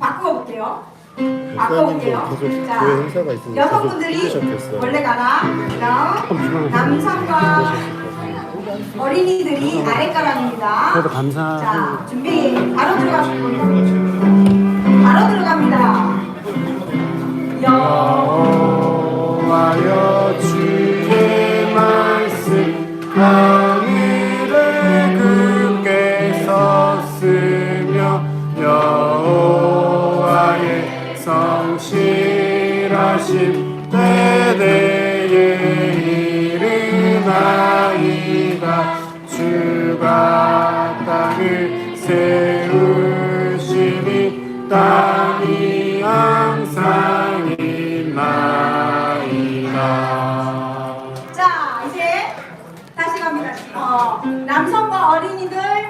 바꾸어 볼게요. 목사님도 바꿔볼게요. 계속 자, 교회 행사가 있으니까 여성분들이. 원래 가라. 그다음 남성과 어린이들이 아랫가락입니다. 그래도 감사. 자, 준비. 바로 들어가시고. 바로 들어갑니다. 여. 여호와여 주의 말씀 하 성실하심 대대에 이르나이다 주가 땅을 세우시니 땅이 항상 있나이다 자, 이제 다시 갑니다. 어, 남성과 어린이들